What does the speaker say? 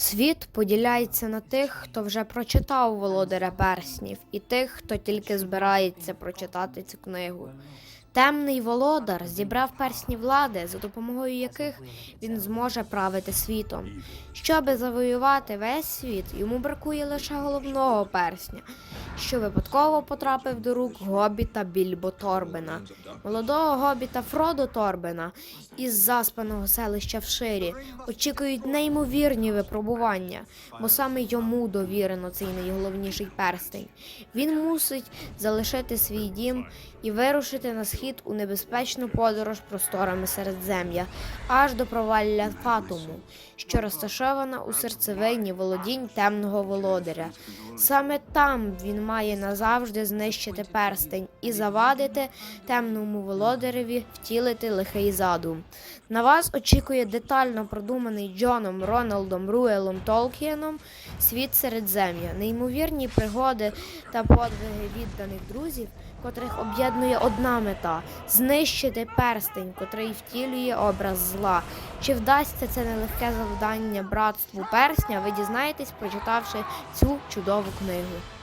Світ поділяється на тих, хто вже прочитав Володаря перснів, і тих, хто тільки збирається прочитати цю книгу. Темний володар зібрав персні влади, за допомогою яких він зможе правити світом. Щоби завоювати весь світ, йому бракує лише головного персня, що випадково потрапив до рук гобіта Більбо Торбена, молодого гобіта Фродо Торбена із заспаного селища в Ширі очікують неймовірні випробування, бо саме йому довірено цей найголовніший перстень. Він мусить залишити свій дім і вирушити на схід у небезпечну подорож просторами Середзем'я, аж до провалля Фатуму, що розташована у серцевині володінь темного володаря. Саме там він має назавжди знищити перстень і завадити темному володареві втілити лихий задум. На вас очікує детально продуманий Джоном Роналдом Руелом Толкієном світ Середзем'я, неймовірні пригоди та подвиги відданих друзів, котрих об'єднує одна мета знищити перстень, котрий втілює образ зла. Чи вдасться це нелегке завдання братству персня, ви дізнаєтесь, прочитавши цю чудову книгу.